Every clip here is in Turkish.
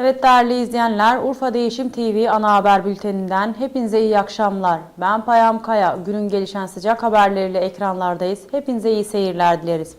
Evet değerli izleyenler, Urfa Değişim TV ana haber bülteninden hepinize iyi akşamlar. Ben Payam Kaya, günün gelişen sıcak haberleriyle ekranlardayız. Hepinize iyi seyirler dileriz.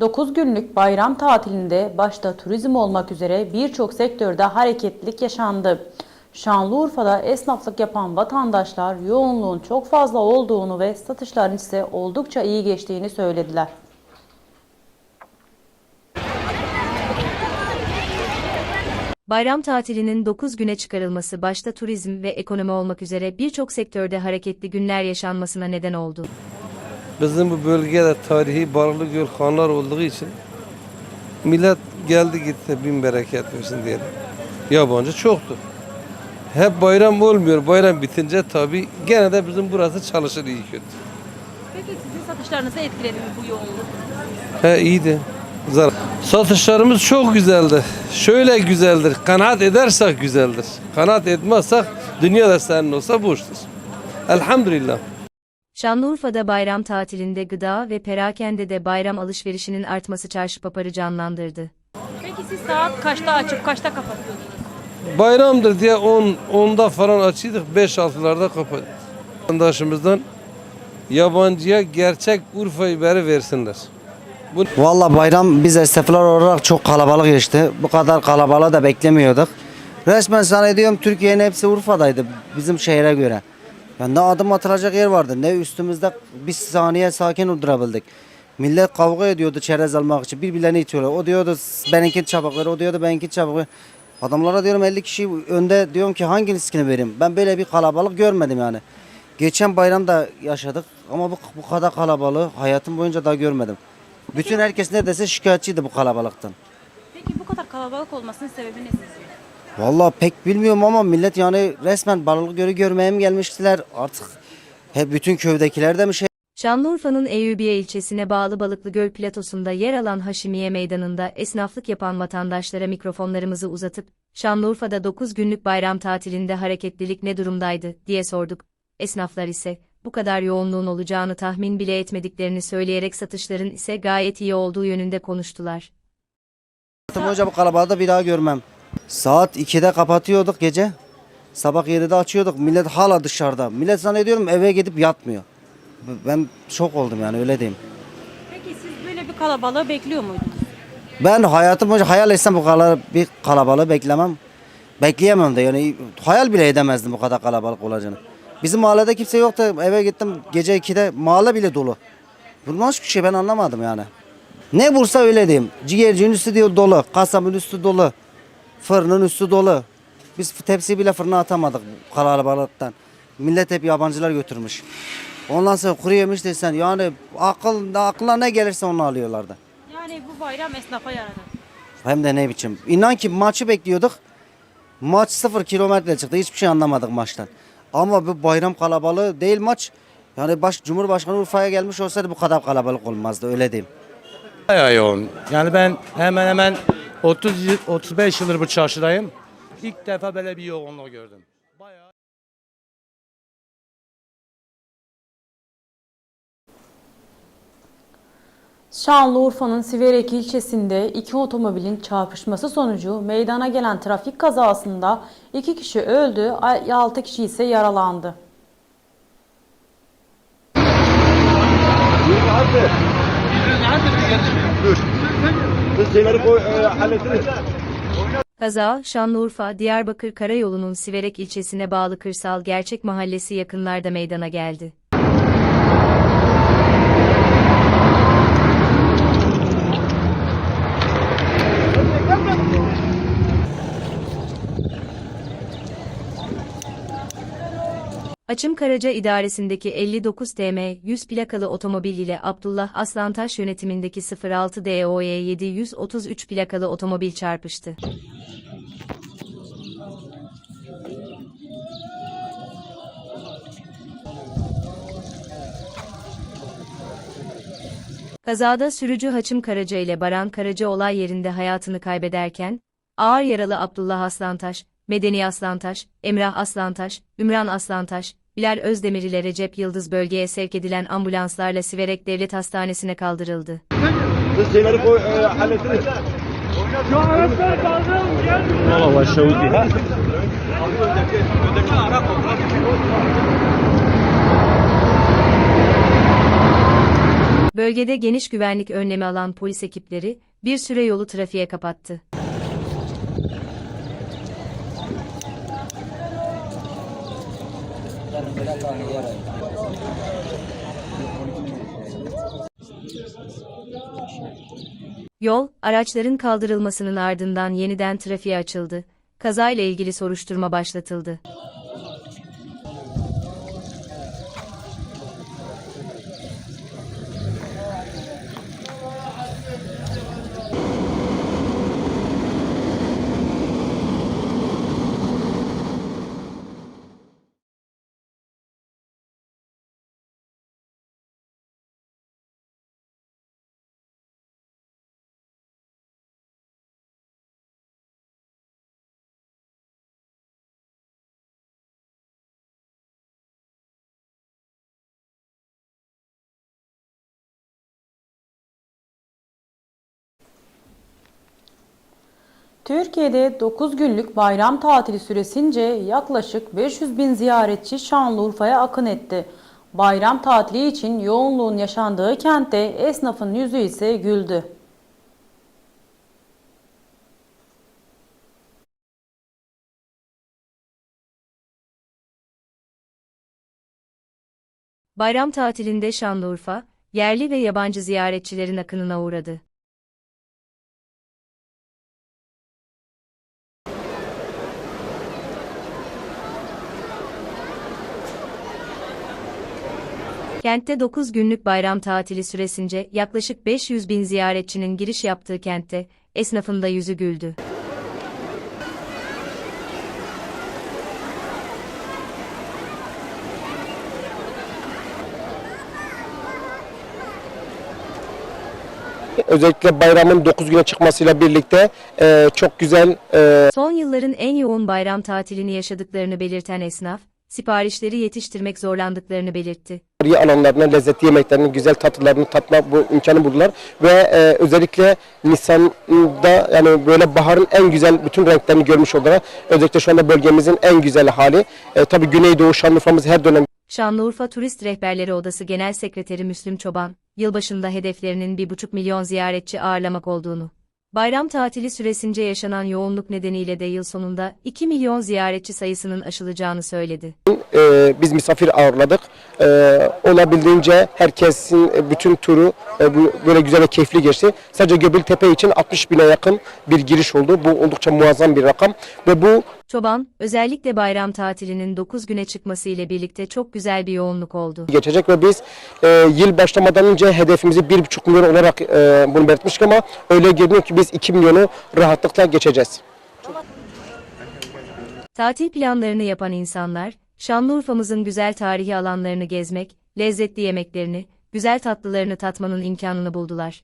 9 günlük bayram tatilinde başta turizm olmak üzere birçok sektörde hareketlilik yaşandı. Şanlıurfa'da esnaflık yapan vatandaşlar yoğunluğun çok fazla olduğunu ve satışların ise oldukça iyi geçtiğini söylediler. Bayram tatilinin 9 güne çıkarılması başta turizm ve ekonomi olmak üzere birçok sektörde hareketli günler yaşanmasına neden oldu. Bizim bu bölgede tarihi balıklı göl hanlar olduğu için millet geldi gitti bin bereket versin diyelim. Yabancı çoktu. Hep bayram olmuyor. Bayram bitince tabii gene de bizim burası çalışır iyi kötü. Peki sizin satışlarınızı etkiledi mi bu yoğunluk? He iyiydi. Zarar. Satışlarımız çok güzeldi. Şöyle güzeldir. Kanaat edersek güzeldir. Kanaat etmezsek dünyada senin olsa boştur. Elhamdülillah. Şanlıurfa'da bayram tatilinde gıda ve perakendede bayram alışverişinin artması çarşı paparı canlandırdı. Peki siz saat kaçta açıp kaçta kapatıyorsunuz? Bayramdır diye 10 10'da falan açıyorduk 5-6'larda kapattık. Vatandaşımızdan yabancıya gerçek Urfa biberi versinler. Valla bayram biz esnaflar olarak çok kalabalık geçti. Bu kadar kalabalığı da beklemiyorduk. Resmen zannediyorum Türkiye'nin hepsi Urfa'daydı bizim şehre göre. Ya ne adım atılacak yer vardı ne üstümüzde bir saniye sakin durabildik. Millet kavga ediyordu çerez almak için birbirlerini itiyorlar. O diyordu benimki çabuk ver, o diyordu benimki çabuk ver. Adamlara diyorum 50 kişi önde diyorum ki hangisini vereyim. Ben böyle bir kalabalık görmedim yani. Geçen bayramda yaşadık ama bu, bu kadar kalabalığı hayatım boyunca daha görmedim. Bütün herkes neredeyse şikayetçiydi bu kalabalıktan. Peki bu kadar kalabalık olmasının sebebi ne sizce? Vallahi pek bilmiyorum ama millet yani resmen balık gölü görmeye mi gelmiştiler artık. Hep bütün köydekiler de mi şey Şanlıurfa'nın Eyüpiye ilçesine bağlı Balıklıgöl platosunda yer alan Haşimiye Meydanı'nda esnaflık yapan vatandaşlara mikrofonlarımızı uzatıp, Şanlıurfa'da 9 günlük bayram tatilinde hareketlilik ne durumdaydı diye sorduk. Esnaflar ise, bu kadar yoğunluğun olacağını tahmin bile etmediklerini söyleyerek satışların ise gayet iyi olduğu yönünde konuştular. hayatım boyunca bu kalabalığı da bir daha görmem. Saat 2'de kapatıyorduk gece. Sabah 7'de açıyorduk. Millet hala dışarıda. Millet zannediyorum eve gidip yatmıyor. Ben şok oldum yani öyle diyeyim. Peki siz böyle bir kalabalığı bekliyor muydunuz? Ben hayatım boyunca hayal etsem bu kadar bir kalabalığı beklemem. Bekleyemem de yani hayal bile edemezdim bu kadar kalabalık olacağını. Bizim mahallede kimse yoktu. Eve gittim gece 2'de mahalle bile dolu. Bu nasıl bir şey ben anlamadım yani. Ne bulsa öyle diyeyim. Ciğercinin üstü diyor dolu. Kasabın üstü dolu. Fırının üstü dolu. Biz tepsi bile fırına atamadık kalabalıktan. Millet hep yabancılar götürmüş. Ondan sonra kuru yemiş desen yani akıl, aklına ne gelirse onu alıyorlardı. Yani bu bayram esnafa yaradı. Hem de ne biçim. İnan ki maçı bekliyorduk. Maç sıfır kilometre çıktı. Hiçbir şey anlamadık maçtan. Ama bu bayram kalabalığı değil maç. Yani baş, Cumhurbaşkanı Urfa'ya gelmiş olsaydı bu kadar kalabalık olmazdı öyle diyeyim. Bayağı yoğun. Yani ben hemen hemen 30 yıl- 35 yıldır bu çarşıdayım. İlk defa böyle bir yoğunluğu gördüm. Bayağı Şanlıurfa'nın Siverek ilçesinde iki otomobilin çarpışması sonucu meydana gelen trafik kazasında iki kişi öldü, 6 kişi ise yaralandı. Kaza, Şanlıurfa, Diyarbakır Karayolu'nun Siverek ilçesine bağlı Kırsal Gerçek Mahallesi yakınlarda meydana geldi. Açım Karaca İdaresi'ndeki 59 TM 100 plakalı otomobil ile Abdullah Aslantaş yönetimindeki 06 DOE 733 plakalı otomobil çarpıştı. Kazada sürücü Haçım Karaca ile Baran Karaca olay yerinde hayatını kaybederken, ağır yaralı Abdullah Aslantaş, Medeni Aslantaş, Emrah Aslantaş, Ümran Aslantaş, Bilal Özdemir ile Recep Yıldız bölgeye sevk edilen ambulanslarla Siverek Devlet Hastanesi'ne kaldırıldı. Bölgede geniş güvenlik önlemi alan polis ekipleri bir süre yolu trafiğe kapattı. Yol, araçların kaldırılmasının ardından yeniden trafiğe açıldı. Kazayla ilgili soruşturma başlatıldı. Türkiye'de 9 günlük bayram tatili süresince yaklaşık 500 bin ziyaretçi Şanlıurfa'ya akın etti. Bayram tatili için yoğunluğun yaşandığı kentte esnafın yüzü ise güldü. Bayram tatilinde Şanlıurfa, yerli ve yabancı ziyaretçilerin akınına uğradı. Kentte 9 günlük bayram tatili süresince yaklaşık 500 bin ziyaretçinin giriş yaptığı kentte, esnafın da yüzü güldü. Özellikle bayramın 9 güne çıkmasıyla birlikte e, çok güzel e, Son yılların en yoğun bayram tatilini yaşadıklarını belirten esnaf, siparişleri yetiştirmek zorlandıklarını belirtti. tarihi alanlarına lezzetli yemeklerini, güzel tatlılarını tatma bu imkanı buldular. Ve e, özellikle Nisan'da yani böyle baharın en güzel bütün renklerini görmüş olarak özellikle şu anda bölgemizin en güzel hali. E, tabii Güneydoğu Şanlıurfa'mız her dönem Şanlıurfa Turist Rehberleri Odası Genel Sekreteri Müslüm Çoban, yılbaşında hedeflerinin 1,5 milyon ziyaretçi ağırlamak olduğunu, bayram tatili süresince yaşanan yoğunluk nedeniyle de yıl sonunda 2 milyon ziyaretçi sayısının aşılacağını söyledi. e, biz misafir ağırladık. E, olabildiğince herkesin e, bütün turu e, bu, böyle güzel ve keyifli geçti. Sadece Göbektepe için 60 bine yakın bir giriş oldu. Bu oldukça muazzam bir rakam ve bu Çoban, özellikle bayram tatilinin 9 güne çıkması ile birlikte çok güzel bir yoğunluk oldu. geçecek ve biz e, yıl başlamadan önce hedefimizi 1,5 milyon olarak e, bunu belirtmiştik ama öyle görünüyor ki biz 2 milyonu rahatlıkla geçeceğiz. Tatil planlarını yapan insanlar, Şanlıurfa'mızın güzel tarihi alanlarını gezmek, lezzetli yemeklerini, güzel tatlılarını tatmanın imkanını buldular.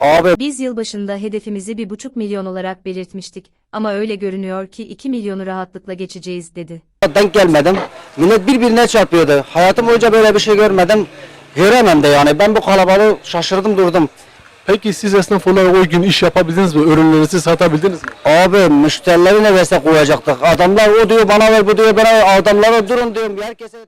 Abi Biz yılbaşında hedefimizi 1,5 milyon olarak belirtmiştik ama öyle görünüyor ki 2 milyonu rahatlıkla geçeceğiz dedi. Denk gelmedim. Millet birbirine çarpıyordu. Hayatım boyunca böyle bir şey görmedim. Göremem de yani. Ben bu kalabalığı şaşırdım durdum. Peki siz esnaf olarak o gün iş yapabildiniz mi? Ürünlerinizi satabildiniz mi? Abi müşterileri nefese koyacaktık. Adamlar o diyor bana ver bu diyor bana ver. Adamlara durun diyorum. Herkese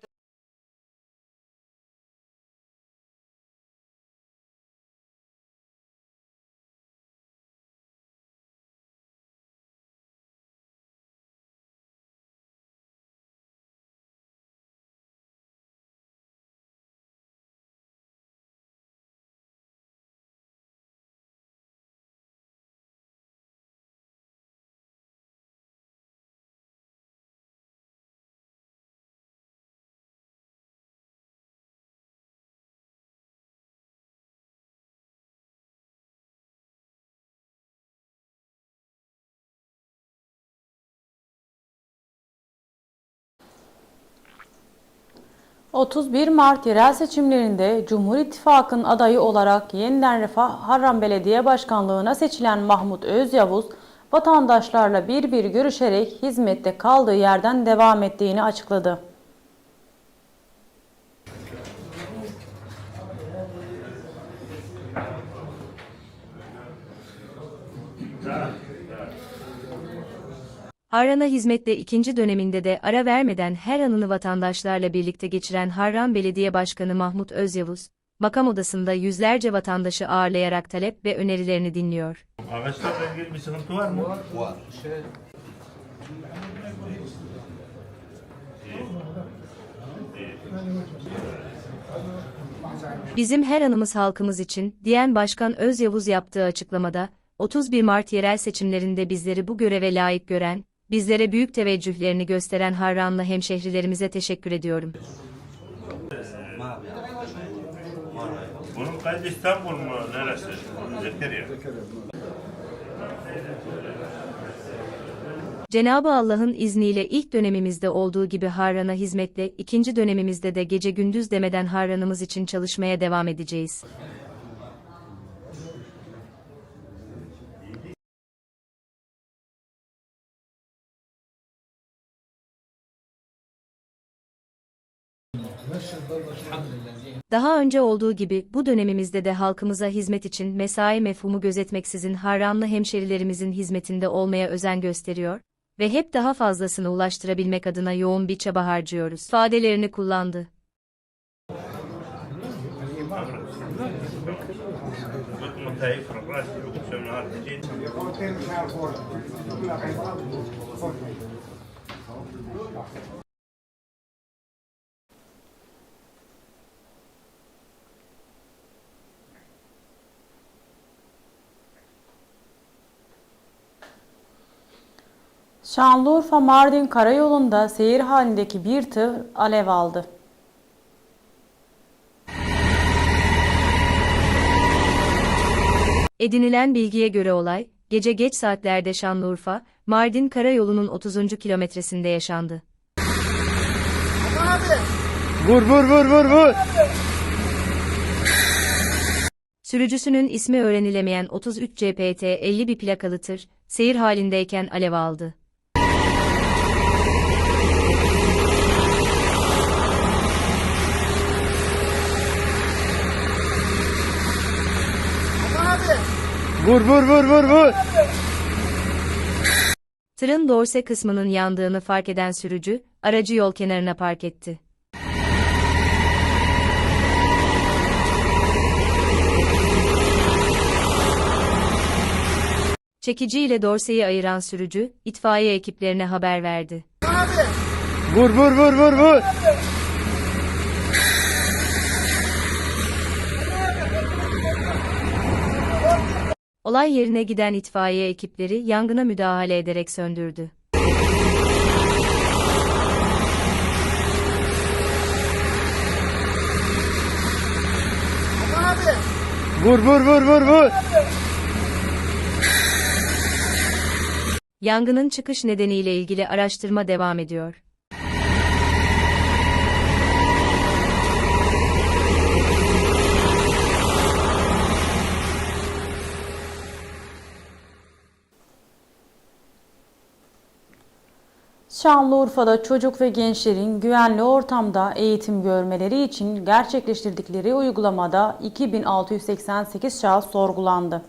31 Mart yerel seçimlerinde Cumhur İttifakı'nın adayı olarak yeniden Refah Harran Belediye Başkanlığı'na seçilen Mahmut Özyavuz, vatandaşlarla bir bir görüşerek hizmette kaldığı yerden devam ettiğini açıkladı. Harran'a hizmette ikinci döneminde de ara vermeden her anını vatandaşlarla birlikte geçiren Harran Belediye Başkanı Mahmut Özyavuz, makam odasında yüzlerce vatandaşı ağırlayarak talep ve önerilerini dinliyor. Ağaçlarla ilgili bir sıkıntı var mı? Var. Bizim her anımız halkımız için, diyen Başkan Özyavuz yaptığı açıklamada, 31 Mart yerel seçimlerinde bizleri bu göreve layık gören, bizlere büyük teveccühlerini gösteren Harranlı hemşehrilerimize teşekkür ediyorum. Bunun kaydı İstanbul mu? Neresi? Zekeriya. Cenabı Allah'ın izniyle ilk dönemimizde olduğu gibi Harran'a hizmetle, ikinci dönemimizde de gece gündüz demeden Harran'ımız için çalışmaya devam edeceğiz. Daha önce olduğu gibi bu dönemimizde de halkımıza hizmet için mesai mefhumu gözetmeksizin Harranlı hemşerilerimizin hizmetinde olmaya özen gösteriyor ve hep daha fazlasını ulaştırabilmek adına yoğun bir çaba harcıyoruz. ifadelerini kullandı. Şanlıurfa-Mardin karayolunda seyir halindeki bir tır alev aldı. Edinilen bilgiye göre olay, gece geç saatlerde Şanlıurfa, Mardin karayolunun 30. kilometresinde yaşandı. Vur vur vur vur vur. Sürücüsünün ismi öğrenilemeyen 33 CPT 51 plakalı tır, seyir halindeyken alev aldı. Vur vur vur vur vur. Tırın dorse kısmının yandığını fark eden sürücü, aracı yol kenarına park etti. Çekici ile dorseyi ayıran sürücü, itfaiye ekiplerine haber verdi. Vur vur vur vur vur. Olay yerine giden itfaiye ekipleri yangına müdahale ederek söndürdü. Vur vur vur vur vur. Yangının çıkış nedeniyle ilgili araştırma devam ediyor. Şanlıurfa'da çocuk ve gençlerin güvenli ortamda eğitim görmeleri için gerçekleştirdikleri uygulamada 2688 şahıs sorgulandı.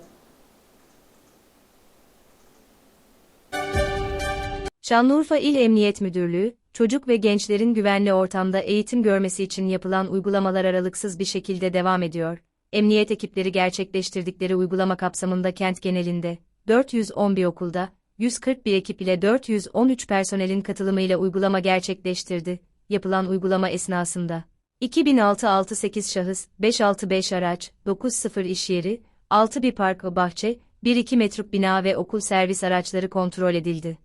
Şanlıurfa İl Emniyet Müdürlüğü, çocuk ve gençlerin güvenli ortamda eğitim görmesi için yapılan uygulamalar aralıksız bir şekilde devam ediyor. Emniyet ekipleri gerçekleştirdikleri uygulama kapsamında kent genelinde 411 okulda 141 ekip ile 413 personelin katılımıyla uygulama gerçekleştirdi. Yapılan uygulama esnasında 2668 şahıs, 565 araç, 90 iş yeri, 6 bir park ve bahçe, 1-2 metruk bina ve okul servis araçları kontrol edildi.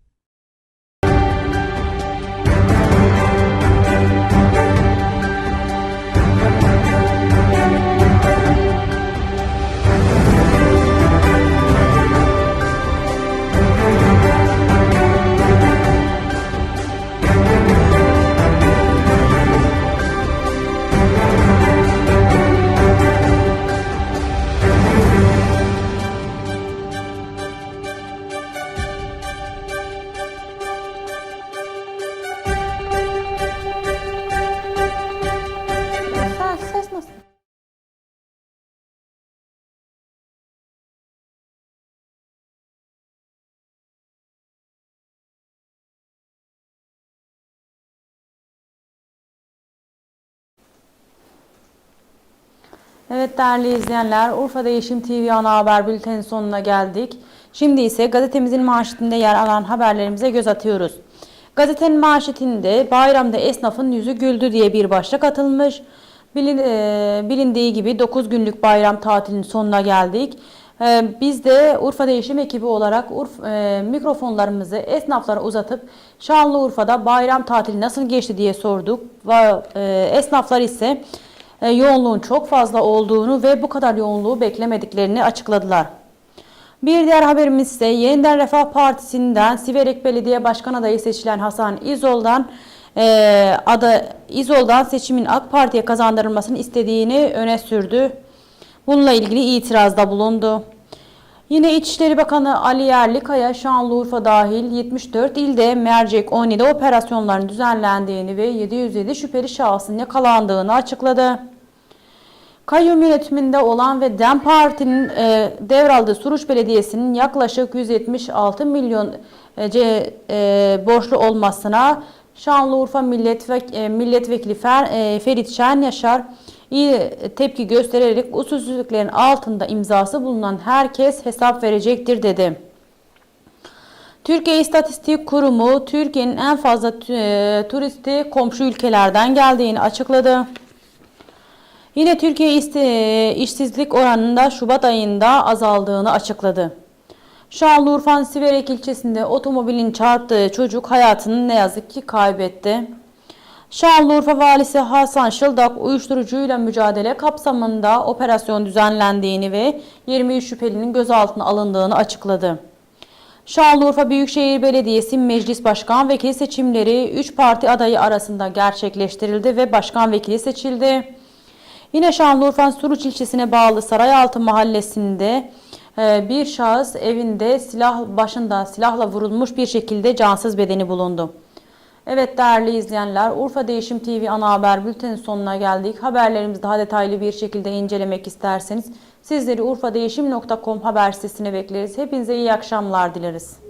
Evet değerli izleyenler, Urfa Değişim TV ana haber bültenin sonuna geldik. Şimdi ise gazetemizin manşetinde yer alan haberlerimize göz atıyoruz. Gazetenin manşetinde bayramda esnafın yüzü güldü diye bir başlık atılmış. Bilin, e, bilindiği gibi 9 günlük bayram tatilinin sonuna geldik. E, biz de Urfa Değişim ekibi olarak Urf, e, mikrofonlarımızı esnaflara uzatıp Şanlıurfa'da bayram tatili nasıl geçti diye sorduk. Ve e, esnaflar ise yoğunluğun çok fazla olduğunu ve bu kadar yoğunluğu beklemediklerini açıkladılar. Bir diğer haberimiz ise Yeniden Refah Partisi'nden Siverek Belediye Başkan adayı seçilen Hasan İzol'dan e, ada İzol'dan seçimin AK Parti'ye kazandırılmasını istediğini öne sürdü. Bununla ilgili itirazda bulundu. Yine İçişleri Bakanı Ali Yerlikaya Şanlıurfa dahil 74 ilde mercek 17 operasyonların düzenlendiğini ve 707 şüpheli şahsın yakalandığını açıkladı. Kayyum yönetiminde olan ve DEM Parti'nin e, devraldığı Suruç Belediyesi'nin yaklaşık 176 milyon e, e, borçlu olmasına Şanlıurfa Milletvek- e, Milletvekili Fer, e, Ferit Şen Yaşar iyi tepki göstererek usulsüzlüklerin altında imzası bulunan herkes hesap verecektir dedi. Türkiye İstatistik Kurumu Türkiye'nin en fazla e, turisti komşu ülkelerden geldiğini açıkladı. Yine Türkiye iste- işsizlik oranında Şubat ayında azaldığını açıkladı. Şanlıurfa'nın Siverek ilçesinde otomobilin çarptığı çocuk hayatını ne yazık ki kaybetti. Şanlıurfa Valisi Hasan Şıldak uyuşturucuyla mücadele kapsamında operasyon düzenlendiğini ve 23 şüphelinin gözaltına alındığını açıkladı. Şanlıurfa Büyükşehir Belediyesi Meclis Başkan Vekili seçimleri 3 parti adayı arasında gerçekleştirildi ve başkan vekili seçildi. Yine Şanlıurfa Suruç ilçesine bağlı Sarayaltı mahallesinde e, bir şahıs evinde silah başında silahla vurulmuş bir şekilde cansız bedeni bulundu. Evet değerli izleyenler Urfa Değişim TV ana haber bültenin sonuna geldik. Haberlerimizi daha detaylı bir şekilde incelemek isterseniz sizleri urfadeğişim.com haber sitesine bekleriz. Hepinize iyi akşamlar dileriz.